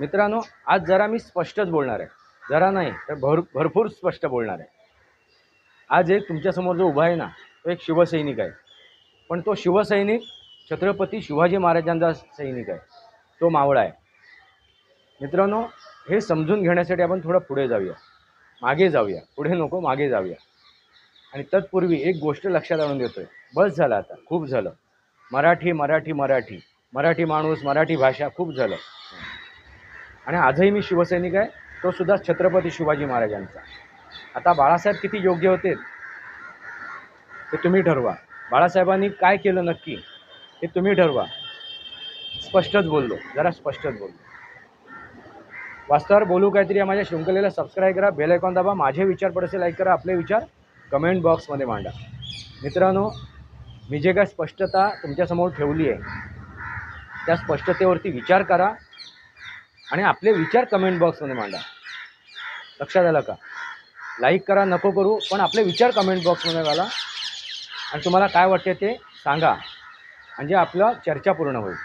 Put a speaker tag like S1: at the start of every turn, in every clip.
S1: मित्रांनो आज जरा मी स्पष्टच बोलणार आहे. जरा नाही तर भर भरपूर स्पष्ट बोलणार आहे. आज एक तुमच्यासमोर जो उभा आहे ना तो एक शिवसैनिक आहे. पण तो शिवसैनिक छत्रपती शिवाजी महाराजांचा सैनिक आहे. तो मावळा आहे. मित्रांनो हे समजून घेण्यासाठी आपण थोडं पुढे जाऊया. मागे जाऊया. पुढे नको मागे जाऊया. आणि तत्पूर्वी एक गोष्ट लक्षात आणून देतोय. बस झालं आता. खूप झालं. मराठी मराठी मराठी. मराठी माणूस मराठी भाषा खूप झालं. आणि आजही मी शिवसैनिक आहे तो सुद्धा छत्रपती शिवाजी महाराजांचा. आता बाळासाहेब किती योग्य होते ते तुम्ही ठरवा. बाळासाहेबांनी काय केलं नक्की हे तुम्ही ठरवा. स्पष्टच बोललो जरा स्पष्टच बोललो. वास्तवावर बोलू काहीतरी या माझ्या शृंखलेला सबस्क्राईब करा बेल आयकॉन दाबा माझे विचार पडसे लाईक करा आपले विचार कमेंट बॉक्समध्ये मांडा. मित्रांनो मी जे काय स्पष्टता तुमच्यासमोर ठेवली आहे त्या स्पष्टतेवरती विचार करा. आणि आपले विचार कमेंट बॉक्समध्ये मांडा. लक्षात आलं का? लाईक करा नको करू पण आपले विचार कमेंट बॉक्समध्ये घाला. आणि तुम्हाला काय वाटते ते सांगा. म्हणजे आपलं चर्चा पूर्ण होईल.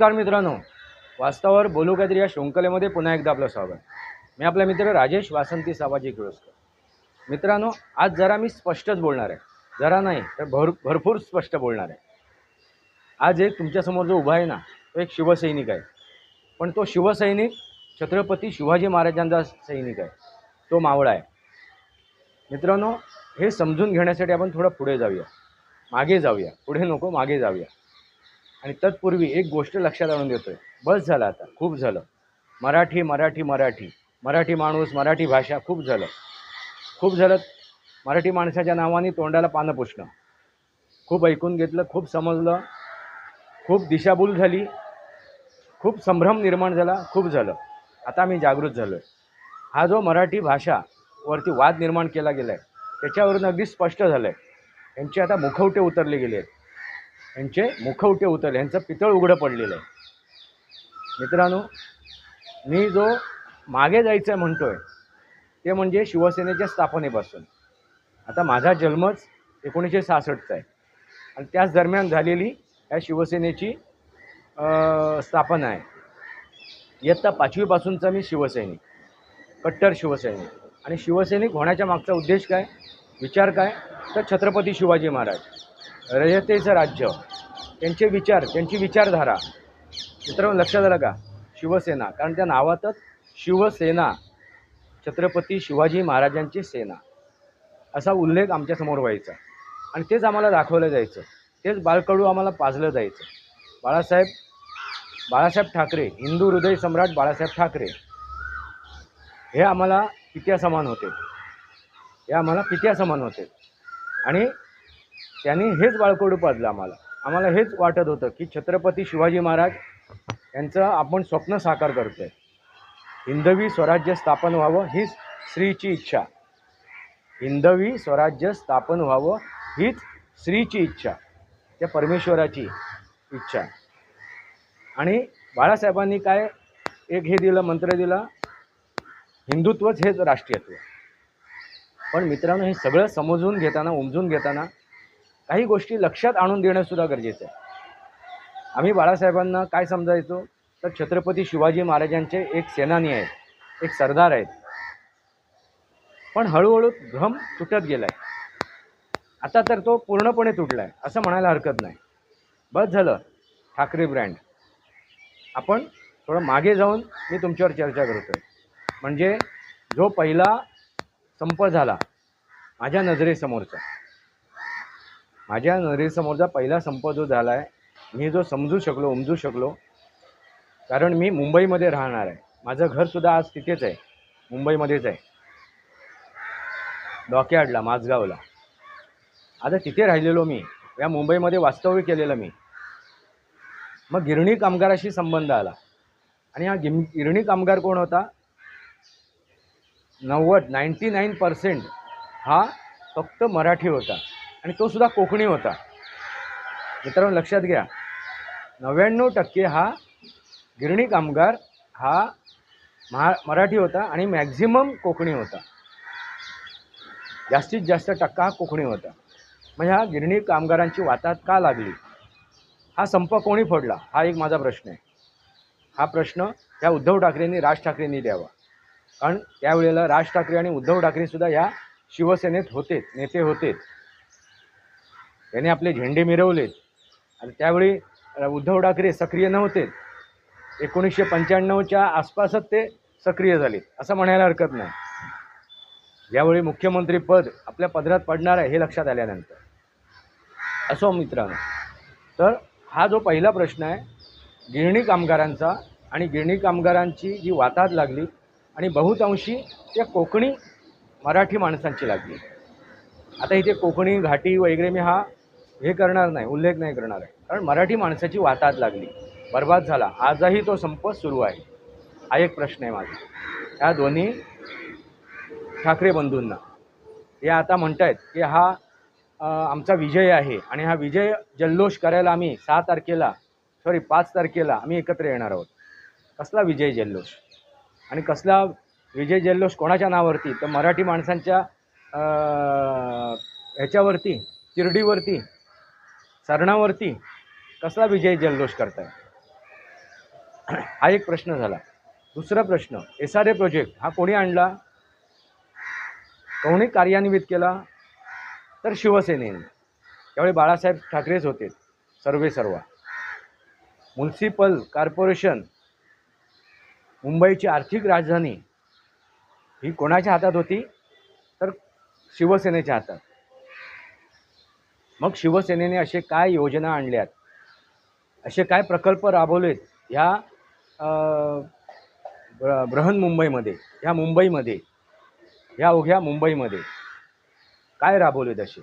S1: नमस्कार मित्रांनो. वास्तवावर बोलू काहीतरी या शृंखलेमध्ये पुन्हा एकदा आपलं स्वागत. मी आपला मित्र राजेश वासंती साबाजी किळोस्कर मित्रांनो आज जरा मी स्पष्टच बोलणार आहे. जरा नाही तर भर भरपूर स्पष्ट बोलणार आहे. आज एक तुमच्यासमोर जो उभा आहे ना तो एक शिवसैनिक आहे. पण तो शिवसैनिक छत्रपती शिवाजी महाराजांचा सैनिक आहे. तो मावळा आहे. मित्रांनो हे समजून घेण्यासाठी आपण थोडं पुढे जाऊया. मागे जाऊया. पुढे नको मागे जाऊया. आणि तत्पूर्वी एक गोष्ट लक्षात आणून देतोय. बस झालं आता. खूप झालं. मराठी मराठी मराठी. मराठी माणूस मराठी भाषा खूप झालं. खूप झालं. मराठी माणसाच्या नावाने तोंडाला पानं पुसणं. खूप ऐकून घेतलं खूप समजलं. खूप दिशाभूल झाली. खूप संभ्रम निर्माण झाला. खूप झालं. आता मी जागृत झालो आहे हा जो मराठी भाषा वरती वाद निर्माण केला गेला आहे त्याच्यावरून अगदी स्पष्ट झालं आहे यांचे आता मुखवटे उतरले गेले आहेत यांचे मुखवटे उतरले यांचं पितळ उघडं पडलेलं आहे. मित्रांनो मी जो मागे जायचं आहे म्हणतो आहे ते म्हणजे शिवसेनेच्या स्थापनेपासून. आता माझा जन्मच एकोणीसशे सहासष्टचा आहे. आणि त्याच दरम्यान झालेली या शिवसेनेची स्थापना आहे. इयत्ता पाचवीपासूनचा मी शिवसैनिक कट्टर शिवसैनिक. आणि शिवसैनिक होण्याच्या मागचा उद्देश काय? विचार काय? तर छत्रपती शिवाजी महाराज. रयतेचं राज्य. त्यांचे विचार त्यांची विचारधारा. मित्रांनो लक्षात आलं का? शिवसेना. कारण त्या नावातच शिवसेना छत्रपती शिवाजी महाराजांची सेना. असा उल्लेख आमच्यासमोर व्हायचा. आणि तेच आम्हाला दाखवलं जायचं. तेच बाळकडू आम्हाला पाजलं जायचं. बाळासाहेब बाळासाहेब ठाकरे हिंदू हृदय सम्राट बाळासाहेब ठाकरे. हे आम्हाला पित्या समान होते. हे आम्हाला पित्या समान होते. आणि त्यांनी हेच बाळकोडू पाजलं आम्हाला. आम्हाला हेच वाटत होतं की छत्रपती शिवाजी महाराज यांचं आपण स्वप्न साकार करतोय. हिंदवी स्वराज्य स्थापन व्हावं हीच स्त्रीची इच्छा. हिंदवी स्वराज्य स्थापन व्हावं हीच स्त्रीची इच्छा. त्या परमेश्वराची इच्छा. आणि बाळासाहेबांनी काय एक हे दिलं मंत्र दिला? हिंदुत्वच हेच राष्ट्रीयत्व. पण मित्रांनो हे सगळं समजून घेताना उमजून घेताना काही गोष्टी लक्षात आणून देणं सुद्धा गरजेचं आहे. आम्ही बाळासाहेबांना काय समजायचो? तर छत्रपती शिवाजी महाराजांचे एक सेनानी आहेत एक सरदार आहेत. पण हळूहळू भ्रम तुटत गेला आहे आता तर तो पूर्णपणे तुटला आहे असं म्हणायला हरकत नाही. बस झालं ठाकरे ब्रँड. आपण थोडं मागे जाऊन मी तुमच्यावर चर्चा करतो आहे म्हणजे जो पहिला संप झाला माझ्या नजरेसमोरचा. माझ्या नजरेसमोरचा पहिला संप जो झाला आहे मी जो समजू शकलो उमजू शकलो कारण मी मुंबईमध्ये राहणार आहे. माझं घरसुद्धा आज तिथेच आहे. मुंबईमध्येच आहे. डॉकयार्डला माझगावला आता तिथे राहिलेलो मी. या मुंबईमध्ये वास्तव्य केलेलं मी. मग गिरणी कामगाराशी संबंध आला. आणि हा गिम गिरणी कामगार कोण होता? नव्वद नाईंटी नाईन पर्सेंट हा फक्त मराठी होता. आणि तो सुद्धा कोकणी होता. मित्रांनो लक्षात घ्या. नव्याण्णव टक्के हा गिरणी कामगार हा महा मराठी होता आणि मॅक्झिमम कोकणी होता. जास्तीत जास्त टक्का हा कोकणी होता. मग ह्या गिरणी कामगारांची वातात का लागली? हा संप कोणी फोडला? हा एक माझा प्रश्न आहे. हा प्रश्न ह्या उद्धव ठाकरेंनी राज ठाकरेंनी द्यावा. कारण त्यावेळेला राज ठाकरे आणि उद्धव ठाकरेसुद्धा या शिवसेनेत होते नेते होते त्यांनी आपले झेंडे मिरवलेत. आणि त्यावेळी उद्धव ठाकरे सक्रिय नव्हते. एकोणीसशे पंच्याण्णवच्या आसपासच ते सक्रिय झाले असं म्हणायला हरकत नाही. यावेळी मुख्यमंत्रीपद आपल्या पदरात पडणार आहे हे लक्षात आल्यानंतर. असो मित्रांनो तर हा जो पहिला प्रश्न आहे गिरणी कामगारांचा आणि गिरणी कामगारांची जी वातात लागली आणि बहुतांशी त्या कोकणी मराठी माणसांची लागली. आता इथे कोकणी घाटी वगैरे मी हा हे करणार नाही उल्लेख नाही करणार आहे. कारण मराठी माणसाची वाताहत लागली. बर्बाद झाला. आजही तो संप सुरू आहे. हा एक प्रश्न आहे माझा. ह्या दोन्ही ठाकरे बंधूंना. हे आता म्हणत आहेत की हा आमचा विजय आहे आणि हा विजय जल्लोष करायला आम्ही सहा तारखेला सॉरी पाच तारखेला आम्ही एकत्र येणार आहोत. कसला विजय जल्लोष? आणि कसला विजय जल्लोष कोणाच्या नावावरती? तर मराठी माणसांच्या ह्याच्यावरती चिरडीवरती सरणावरती कसला विजय जल्लोष करताय? हा एक प्रश्न झाला. दुसरा प्रश्न एस आर ए प्रोजेक्ट हा कोणी आणला? कोणी कार्यान्वित केला? तर शिवसेनेने. त्यावेळी बाळासाहेब ठाकरेच होते सर्वे सर्व. म्युन्सिपल कॉर्पोरेशन मुंबईची आर्थिक राजधानी ही कोणाच्या हातात होती? तर शिवसेनेच्या हातात. मग शिवसेनेने असे काय योजना आणल्यात? असे काय प्रकल्प राबवलेत? ह्या ब्र बृहन मुंबईमध्ये ह्या मुंबईमध्ये ह्या उघ्या मुंबईमध्ये काय राबवलेत असे?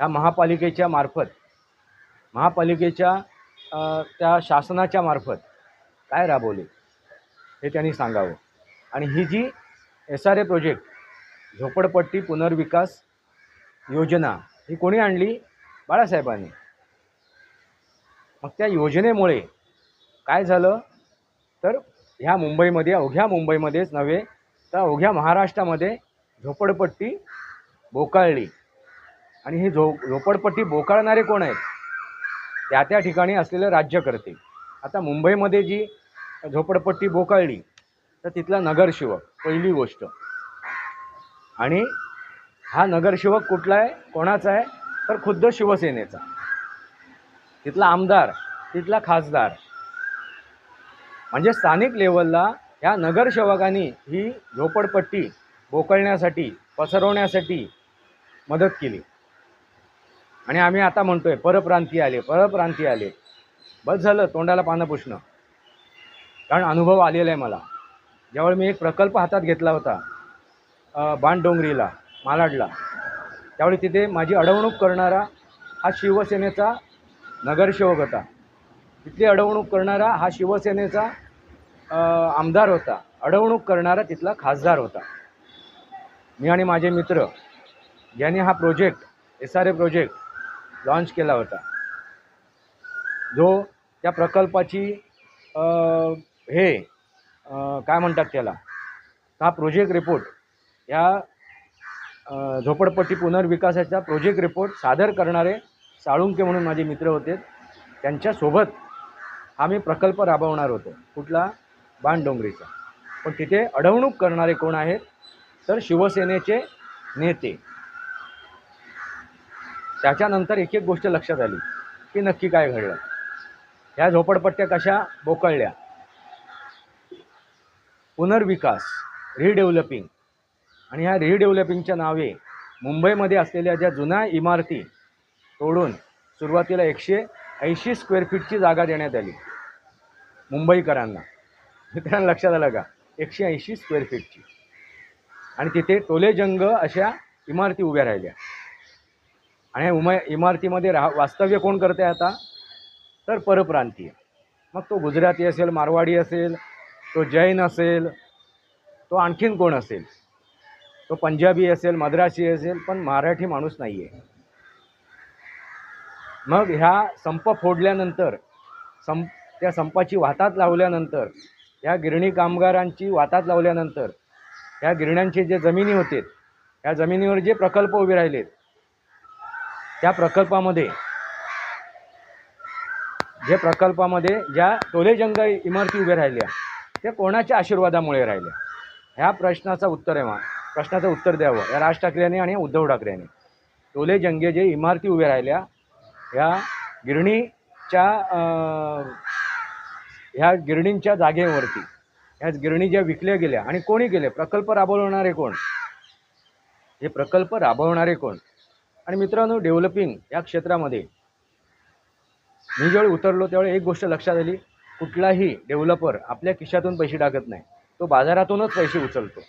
S1: ह्या महापालिकेच्या मार्फत महापालिकेच्या त्या शासनाच्या मार्फत काय राबवले हे त्यांनी सांगावं. आणि ही जी एस आर ए प्रोजेक्ट झोपडपट्टी पुनर्विकास योजना ही कोणी आणली? बाळासाहेबांनी. मग त्या योजनेमुळे काय झालं? तर ह्या मुंबईमध्ये अवघ्या मुंबईमध्येच नव्हे तर अवघ्या महाराष्ट्रामध्ये झोपडपट्टी बोकाळली. आणि ही झो झोपडपट्टी बोकाळणारे कोण आहेत? त्या त्या ठिकाणी असलेले राज्यकर्ते. आता मुंबईमध्ये जी झोपडपट्टी बोकाळली तर तिथला नगरसेवक पहिली गोष्ट. आणि हा नगरसेवक कुठला आहे कोणाचा आहे तर खुद्द शिवसेनेचा. तिथला आमदार तिथला खासदार. म्हणजे स्थानिक लेवलला ह्या नगरसेवकांनी ही झोपडपट्टी बोकळण्यासाठी पसरवण्यासाठी मदत केली. आणि आम्ही आता म्हणतोय परप्रांतीय आले परप्रांतीय आले. बस झालं तोंडाला पानं पुसणं. कारण अनुभव आलेला आहे मला. ज्यावेळी मी एक प्रकल्प हातात घेतला होता बाणडोंगरीला. मालाडला. त्यावेळी तिथे माझी अडवणूक करणारा हा शिवसेनेचा नगरसेवक होता. तिथली अडवणूक करणारा हा शिवसेनेचा आमदार होता. अडवणूक करणारा तिथला खासदार होता. मी आणि माझे मित्र ज्यांनी हा project S R A project launch केला होता. जो त्या प्रकल्पाची हे काय म्हणतात त्याला? हा प्रोजेक्ट रिपोर्ट या झोपडपट्टी पुनर्विकासाचा प्रोजेक्ट रिपोर्ट सादर करणारे साळुंके म्हणून माझे मित्र होते. त्यांच्यासोबत हा मी प्रकल्प राबवणार होतो. कुठला? बाणडोंगरीचा. पण तिथे अडवणूक करणारे कोण आहेत? तर शिवसेनेचे नेते. त्याच्यानंतर एक एक गोष्ट लक्षात आली की नक्की काय घडलं? ह्या झोपडपट्ट्या कशा बोकळल्या पुनर्विकास रिडेव्हलपिंग आणि ह्या रिडेव्हलपिंगच्या नावे मुंबईमध्ये असलेल्या ज्या जुन्या इमारती तोडून सुरुवातीला एकशे ऐंशी स्क्वेअर फीटची जागा देण्यात आली. मुंबईकरांना. मित्रांना लक्षात आलं का? एकशे ऐंशी स्क्वेअर फीटची आणि तिथे टोलेजंग अशा इमारती उभ्या राहिल्या. आणि उम इमारतीमध्ये राहा वास्तव्य कोण करते आता? तर परप्रांतीय. मग तो गुजराती असेल मारवाडी असेल तो जैन असेल तो आणखीन कोण असेल? तो पंजाबी असेल मद्रासी असेल पण मराठी माणूस नाही आहे मग ह्या संप फोडल्यानंतर संप त्या संपाची वातात लावल्यानंतर या गिरणी कामगारांची वातात लावल्यानंतर या गिरण्यांचे जे जमिनी होते ह्या जमिनीवर जे प्रकल्प उभे राहिलेत त्या प्रकल्पामध्ये जे प्रकल्पामध्ये ज्या टोलेजंग इमारती उभ्या राहिल्या त्या कोणाच्या आशीर्वादामुळे राहिल्या? ह्या प्रश्नाचं उत्तर आहे मा प्रश्नाचं उत्तर द्यावं. या राज ठाकरेंनी आणि उद्धव ठाकरेंनी. टोले जंगे जे इमारती उभ्या राहिल्या ह्या गिरणीच्या ह्या गिरणींच्या जागेवरती ह्या गिरणी ज्या विकल्या गेल्या आणि कोणी गेले प्रकल्प राबवणारे कोण? हे प्रकल्प राबवणारे कोण? आणि मित्रांनो डेव्हलपिंग या क्षेत्रामध्ये मी ज्यावेळी उतरलो त्यावेळी एक गोष्ट लक्षात आली. कुठलाही डेव्हलपर आपल्या खिशातून पैसे टाकत नाही. तो बाजारातूनच पैसे उचलतो.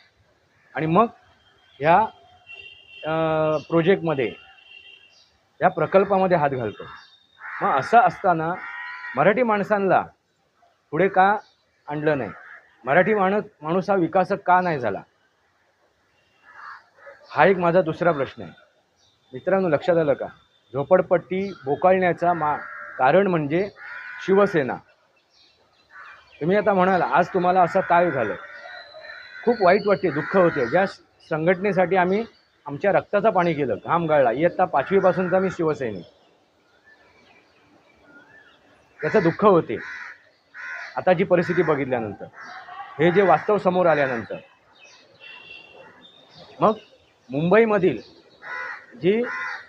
S1: आणि मग ह्या प्रोजेक्टमध्ये या प्रकल्पामध्ये हात घालतो. मग असं असताना मराठी माणसांना पुढे का आणलं नाही? मराठी माणूस माणूस हा विकासक का नाही झाला? हा एक माझा दुसरा प्रश्न आहे. मित्रांनो लक्षात आलं का? झोपडपट्टी बोकाळण्याचा मा कारण म्हणजे शिवसेना. तुम्ही आता म्हणाल आज तुम्हाला असं काय झालं? खूप वाईट वाटते दुःख होते. ज्या संघटनेसाठी आम्ही आमच्या रक्ताचं पाणी केलं घाम गाळला. इयत्ता पाचवीपासूनचा मी शिवसैनिक. त्याचं दुःख होते. आता जी परिस्थिती बघितल्यानंतर हे जे वास्तव समोर आल्यानंतर मग मुंबईमधील जी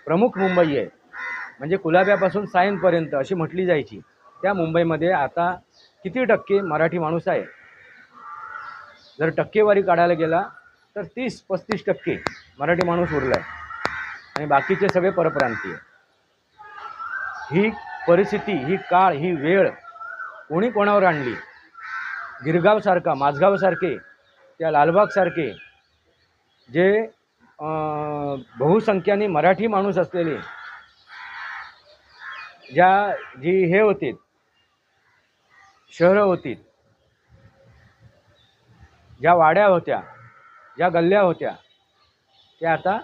S1: प्रमुख मुंबई आहे म्हणजे कुलाब्यापासून सायनपर्यंत अशी म्हटली जायची त्या मुंबईमध्ये आता किती टक्के मराठी माणूस आहे? जर टक्केवारी काढायला गेला तर तीस पस्तीस टक्के मराठी माणूस उरला आहे आणि बाकीचे सगळे परप्रांतीय. ही परिस्थिती ही काळ ही वेळ कोणी कोणावर आणली? गिरगावसारखा माझगावसारखे त्या लालबागसारखे जे बहुसंख्याने मराठी माणूस असलेले ज्या जी हे होती शहरं होती ज्या वाड्या होत्या ज्या गल्ल्या होत्या त्या आता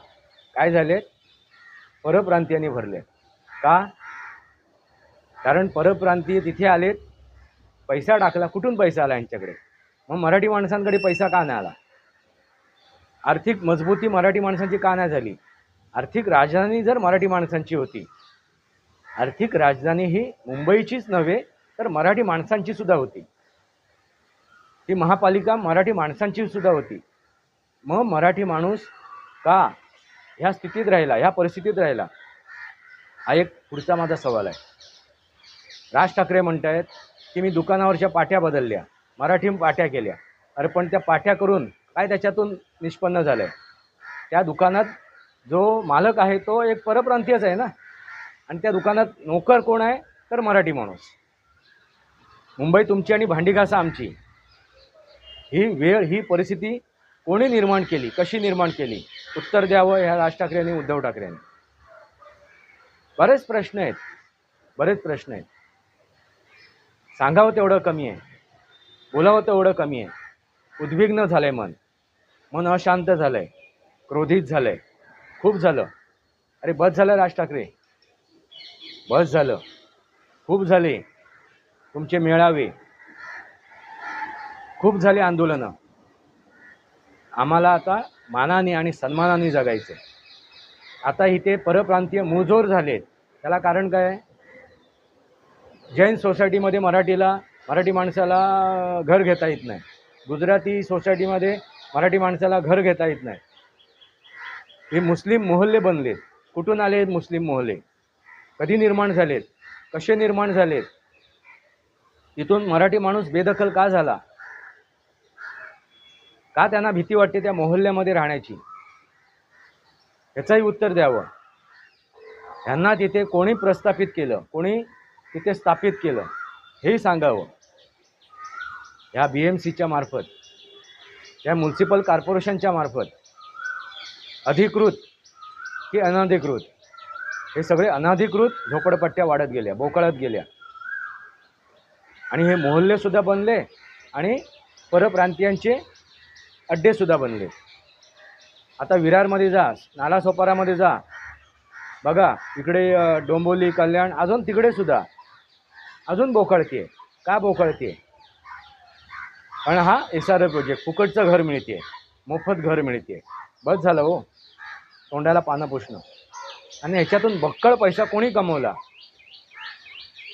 S1: काय झालेत? परप्रांतीयांनी भरले का? कारण परप्रांतीय तिथे आलेत पैसा टाकला. कुठून पैसा आला यांच्याकडे? मग मराठी माणसांकडे पैसा का नाही आला? आर्थिक मजबूती मराठी माणसांची का नाही झाली? आर्थिक राजधानी जर मराठी माणसांची होती आर्थिक राजधानी ही मुंबईचीच नव्हे तर मराठी माणसांची सुद्धा होती. ती महापालिका मराठी माणसांची सुद्धा होती. मग मराठी माणूस का ह्या स्थितीत राहिला ह्या परिस्थितीत राहिला? हा एक पुढचा माझा सवाल आहे. राज ठाकरे म्हणतायत की मी दुकानावरच्या पाट्या बदलल्या मराठी पाट्या केल्या. अरे पण त्या पाट्या करून काय त्याच्यातून निष्पन्न झालं आहे त्या दुकानात जो मालक आहे तो एक परप्रांतीयच आहे ना? आणि त्या दुकानात नोकर कोण आहे? तर मराठी माणूस. मुंबई तुमची आणि भांडी घासा आमची. ही वेळ ही परिस्थिती कोणी निर्माण केली कशी निर्माण केली? उत्तर द्यावं ह्या राज ठाकरे आणि उद्धव ठाकरेंनी. बरेच प्रश्न आहेत. बरेच प्रश्न आहेत. सांगावं तेवढं कमी आहे. बोलावं तेवढं कमी आहे. उद्विग्न झालं आहे मन. मन अशांत झालं आहे क्रोधित झालं आहे खूप झालं. अरे बस झालं राज ठाकरे. बस झालं. खूप झाले. तुमचे मेळावे. खूप झाले आंदोलनं. आम्हाला आता मानाने आणि सन्मानाने जगायचं आहे. आता इथे परप्रांतीय मुजोर झालेत. त्याला कारण काय? जैन सोसायटीमध्ये मराठीला मराठी माणसाला घर घेता येत नाही. गुजराती सोसायटीमध्ये मराठी माणसाला घर घेता येत नाही. हे मुस्लिम मोहल्ले बनलेत. कुठून आले आहेत मुस्लिम मोहल्ले? कधी निर्माण झालेत? कसे निर्माण झालेत? इथून मराठी माणूस बेदखल का झाला? का त्यांना भीती वाटते त्या मोहल्ल्यामध्ये राहण्याची? याचंही उत्तर द्यावं. ह्यांना तिथे कोणी प्रस्थापित केलं? कोणी तिथे स्थापित केलं? हेही सांगावं. ह्या बी एम सीच्या मार्फत या म्युन्सिपल कॉर्पोरेशनच्या मार्फत अधिकृत की अनधिकृत? हे सगळे अनाधिकृत झोपडपट्ट्या वाढत गेल्या बोकळत गेल्या. आणि हे मोहल्लेसुद्धा बनले आणि परप्रांतीयांचे अड्डेसुद्धा बनले. आता विरारमध्ये जा नालासोपारामध्ये जा. बघा इकडे डोंबोली कल्याण अजून तिकडे सुद्धा. अजून बोकळते का बोकळते पण हा एस आर प्रोजेक्ट फुकटचं घर मिळते मोफत घर मिळते बस झालं हो. तोंडाला पानं पुसणं. आणि ह्याच्यातून भक्कळ पैसा कोणी कमवला?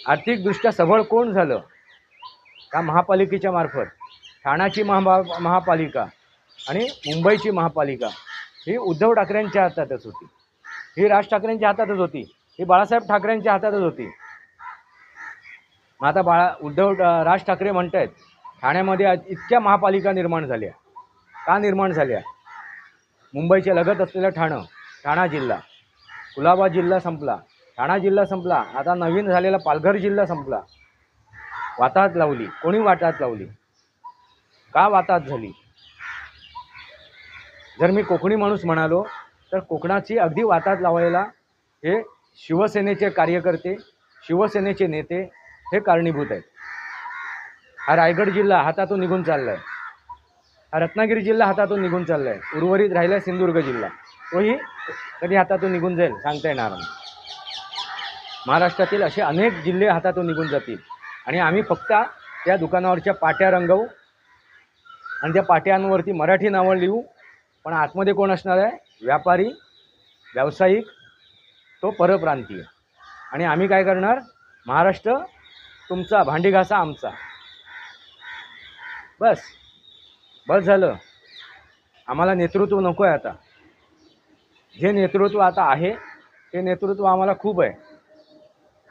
S1: आर्थिकदृष्ट्या सबळ कोण झालं? का महापालिकेच्या मार्फत? ठाण्याची महा महापालिका. आणि मुंबईची महापालिका ही उद्धव ठाकरेंच्या हातातच होती. ही राज ठाकरेंच्या हातातच होती. ही बाळासाहेब ठाकरेंच्या हातातच होती. मग आता बाळा उद्धव राज ठाकरे म्हणत आहेत ठाण्यामध्ये इतक्या महापालिका निर्माण झाल्या. का निर्माण झाल्या? मुंबईच्या लगत असलेलं ठाणं ठाणा जिल्हा. कुलाबा जिल्हा संपला. ठाणा जिल्हा संपला. आता नवीन झालेला पालघर जिल्हा संपला. वाताहत लावली. कोणी वाताहत लावली? का वाताहत झाली? जर मी कोकणी माणूस म्हणालो तर कोकणाची अगदी वातात लावायला हे शिवसेनेचे कार्यकर्ते शिवसेनेचे नेते हे कारणीभूत आहेत. हा रायगड जिल्हा हातातून निघून चाललाय. हा रत्नागिरी जिल्हा हातातून निघून चाललाय. उर्वरित राहिला सिंधुदुर्ग जिल्हा. तोही कधी हातातून निघून जाईल सांगता येणार नाही. महाराष्ट्रातील असे अनेक जिल्हे हातातून निघून जातील. आणि आम्ही फक्त त्या दुकानावरच्या पाट्या रंगवू आणि त्या पाट्यांवरती मराठी नावं लिहू पण आतमध्ये कोण असणार आहे? व्यापारी व्यावसायिक तो परप्रांतीय. आणि आम्ही काय करणार? महाराष्ट्र तुमचा भांडी घासा आमचा. बस. बस झालं. आम्हाला नेतृत्व नको आहे आता. जे नेतृत्व आता आहे ते नेतृत्व आम्हाला खूप आहे.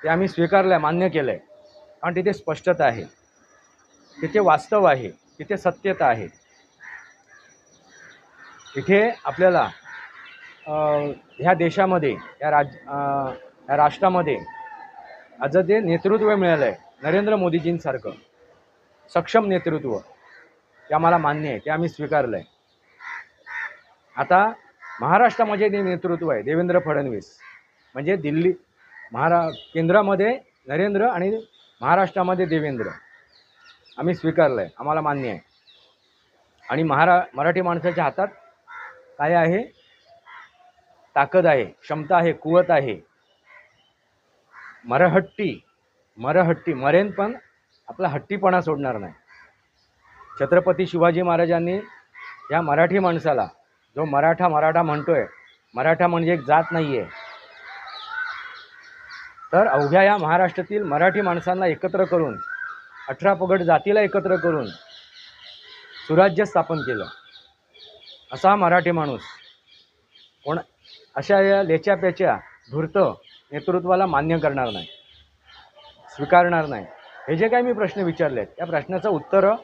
S1: ते आम्ही स्वीकारलं आहे मान्य केलं आहे कारण तिथे स्पष्टता आहे. तिथे वास्तव आहे. तिथे सत्यता आहे. इथे आपल्याला ह्या देशामध्ये या राज या राष्ट्रामध्ये आज जे नेतृत्व मिळालं आहे नरेंद्र मोदीजींसारखं सक्षम नेतृत्व ते आम्हाला मान्य आहे ते आम्ही स्वीकारलं आहे आता महाराष्ट्रामध्ये जे नेतृत्व आहे देवेंद्र फडणवीस म्हणजे दिल्ली महारा केंद्रामध्ये नरेंद्र आणि महाराष्ट्रामध्ये देवेंद्र आम्ही स्वीकारलं आहे आम्हाला मान्य आहे. आणि महारा मराठी माणसाच्या हातात काय आहे? ताकद आहे क्षमता आहे कुवत आहे. मरहट्टी मरहट्टी मरेन पण आपला हट्टीपणा सोडणार नाही. छत्रपती शिवाजी महाराजांनी या मराठी माणसाला जो मराठा मराठा म्हणतोय मराठा म्हणजे एक जात नाही आहे तर अवघ्या या महाराष्ट्रातील मराठी माणसांना एकत्र करून अठरा पगड जातीला एकत्र करून सुराज्य स्थापन केलं. असा मराठी माणूस. कोण अशा या लेच्यापेच्या धूर्त नेतृत्वाला मान्य करणार नाही स्वीकारणार नाही. हे जे काही मी प्रश्न विचारले आहेत त्या प्रश्नाचं उत्तरं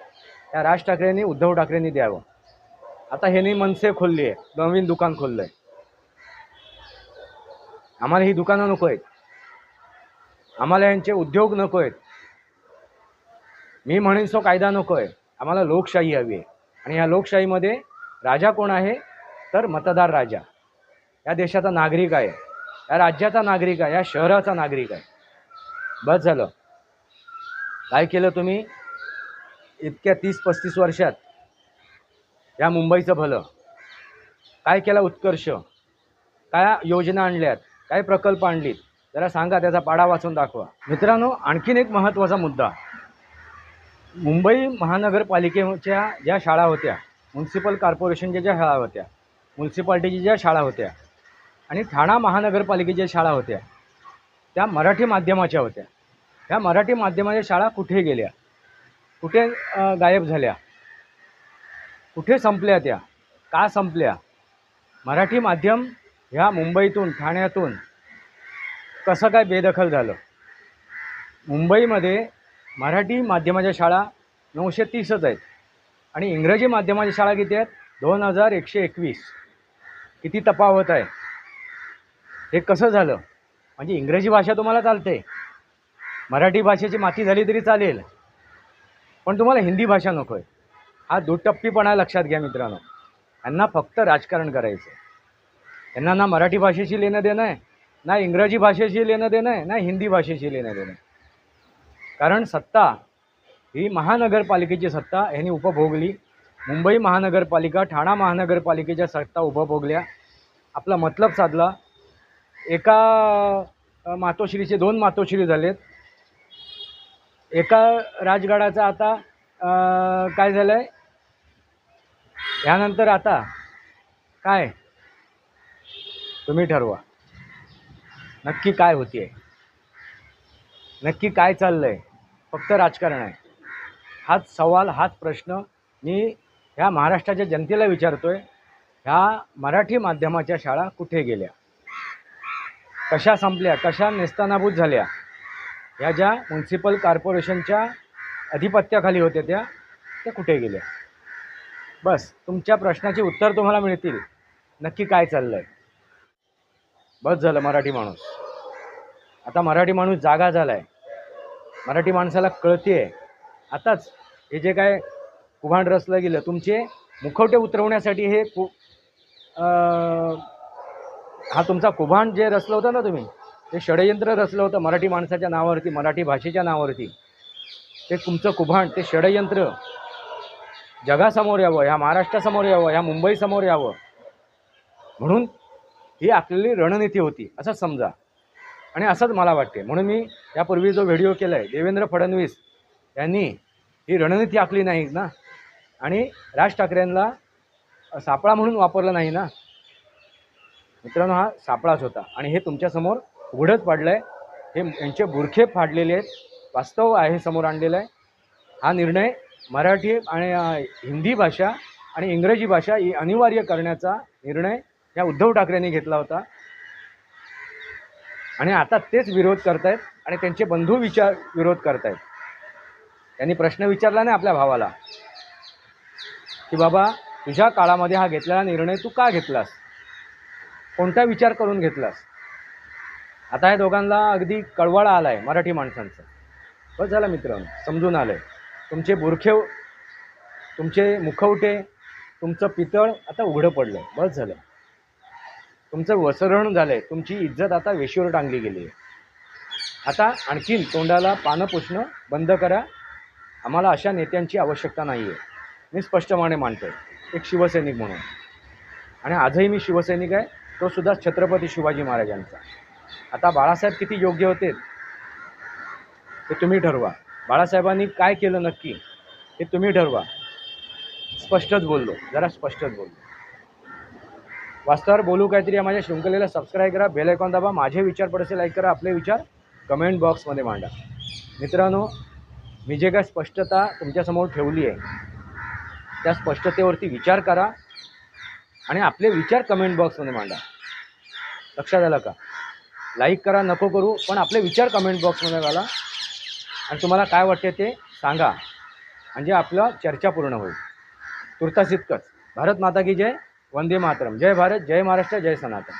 S1: या राज ठाकरेंनी उद्धव ठाकरेंनी द्यावं. आता ह्यांनी मनसे खोलली आहे नवीन दुकान खोललं आहे आम्हाला ही दुकानं नको आहेत. आम्हाला यांचे उद्योग नको आहेत. मी म्हणेन सो कायदा नको आहे. आम्हाला लोकशाही हवी आहे. आणि ह्या लोकशाहीमध्ये राजा कोण आहे? तर मतदार राजा. या देशाचा नागरिक आहे. या राज्याचा नागरिक आहे. या शहराचा नागरिक आहे. बस झालं. काय केलं तुम्ही? इतक्या तीस पस्तीस वर्षात या मुंबईचं भलं. काय केला उत्कर्ष? काय योजना आणल्यात? काय प्रकल्प आणलीत? जरा सांगा त्याचा पाडा वाचून दाखवा. मित्रांनो आणखीन एक महत्त्वाचा मुद्दा. मुंबई महानगरपालिकेच्या ज्या शाळा होत्या म्युन्सिपल कॉर्पोरेशनच्या ज्या शाळा होत्या म्युन्सिपाल्टीच्या ज्या शाळा होत्या आणि ठाणा महानगरपालिकेच्या शाळा होत्या त्या मराठी माध्यमाच्या होत्या. ह्या मराठी माध्यमाच्या शाळा कुठे गेल्या? कुठे गायब झाल्या? कुठे संपल्या त्या? का संपल्या? मराठी माध्यम ह्या मुंबईतून ठाण्यातून कसं काय बेदखल झालं? मुंबईमध्ये मराठी माध्यमाच्या शाळा नऊशे तीसच आहेत. आणि इंग्रजी माध्यमाची शाळा किती आहेत? दोन हजार एकशे एकवीस. किती तफावत आहे? हे कसं झालं? म्हणजे इंग्रजी भाषा तुम्हाला चालते. मराठी भाषेची माती झाली तरी चालेल. पण तुम्हाला हिंदी भाषा नको आहे. हा दुटप्पीपणा लक्षात घ्या मित्रांनो. यांना फक्त राजकारण करायचं यांना ना मराठी भाषेशी लेणं देणं आहे ना इंग्रजी भाषेशी लेणं देणं आहे ना हिंदी भाषेशी लेणं देणं आहे. कारण सत्ता ही महानगरपालिकेची सत्ता ह्यांनी उपभोगली. मुंबई महानगरपालिका ठाणा महानगरपालिकेच्या सत्ता उपभोगल्या. आपला मतलब साधला. एका मातोश्रीचे दोन मातोश्री झालेत. एका राजगडाचा आता काय झालं आहे ह्यानंतर आता काय? तुम्ही ठरवा. नक्की काय होतीये? नक्की काय चाललं आहे फक्त राजकारण आहे. हाच सवाल हाच प्रश्न मी ह्या महाराष्ट्राच्या जनतेला विचारतोय. ह्या मराठी माध्यमाच्या शाळा कुठे गेल्या? कशा संपल्या? कशा नेस्तानाभूत झाल्या? ह्या ज्या म्युन्सिपल कॉर्पोरेशनच्या अधिपत्याखाली होत्या त्या त्या कुठे गेल्या? बस तुमच्या प्रश्नाची उत्तर तुम्हाला मिळतील. नक्की काय चाललं आहे बस झालं मराठी माणूस. आता मराठी माणूस जागा झाला आहे मराठी माणसाला कळते आहे आताच हे जे काय कुभांड रचलं गेलं तुमचे मुखवटे उतरवण्यासाठी हे कु हा तुमचा कुभांड जे रचलं होतं ना तुम्ही ते षडयंत्र रचलं होतं मराठी माणसाच्या नावावरती मराठी भाषेच्या नावावरती. ते तुमचं कुभांड ते षडयंत्र जगासमोर यावं ह्या महाराष्ट्रासमोर यावं ह्या मुंबईसमोर यावं. म्हणून ही आपली रणनीती होती असं समजा. आणि असंच मला वाटते म्हणून मी यापूर्वी जो व्हिडिओ केला आहे देवेंद्र फडणवीस त्यांनी ही रणनीती आखली नाही ना? आणि राज ठाकरेंना सापळा म्हणून वापरलं नाही ना? मित्रांनो हा सापळाच होता. आणि हे तुमच्यासमोर उघडच पाडलं आहे हे यांचे बुरखे फाडलेले आहेत. वास्तव आहे समोर आणलेलं आहे. हा निर्णय मराठी आणि हिंदी भाषा आणि इंग्रजी भाषा ही अनिवार्य करण्याचा निर्णय या उद्धव ठाकरेंनी घेतला होता. आणि आता तेच विरोध करतायत आणि त्यांचे बंधू विचार विरोध करतायत. त्यांनी प्रश्न विचारला नाही आपल्या भावाला. की बाबा तुझ्या काळामध्ये हा घेतलेला निर्णय तू का घेतलास? कोणता विचार करून घेतलास? आता या दोघांना अगदी कळवळा आला आहे मराठी माणसांचा. बस झालं मित्रांनो समजून आलं आहे तुमचे बुरखे तुमचे मुखवटे तुमचं पितळ आता उघडं पडलं आहे बस झालं. तुमचं वसरण झालं आहे तुमची इज्जत आता वेशीवर टांगली गेली आहे आता आणखीन तोंडाला पानं पुसणं बंद करा. आम्हाला अशा नेत्यांची आवश्यकता नाही आहे मी स्पष्टपणे मानतो एक शिवसैनिक म्हणून. आणि आजही मी शिवसैनिक आहे तो सुद्धा छत्रपती शिवाजी महाराजांचा. आता बाळासाहेब किती योग्य होते? ते तुम्ही ठरवा. बाळासाहेबांनी काय केलं नक्की? हे तुम्ही ठरवा. स्पष्टच बोललो. जरा स्पष्टच बोललो. वास्तवावर बोलू काहीतरी या माझ्या शृंखलेला सबस्क्राईब करा बेल आयकॉन दाबा माझे विचार पडसे लाईक करा आपले विचार कमेंट बॉक्समध्ये मांडा. मित्रांनो मी जे काय स्पष्टता तुमच्यासमोर ठेवली आहे त्या स्पष्टतेवरती विचार करा आणि आपले विचार कमेंट बॉक्समध्ये मांडा. लक्षात आलं का? लाईक करा नको करू पण आपले विचार कमेंट बॉक्समध्ये घाला. आणि तुम्हाला काय वाटते ते सांगा. म्हणजे आपलं चर्चा पूर्ण होईल. तुर्तास इतकंच. भारत माता की जय वंदे मातरम. जय भारत जय महाराष्ट्र जय सनातन.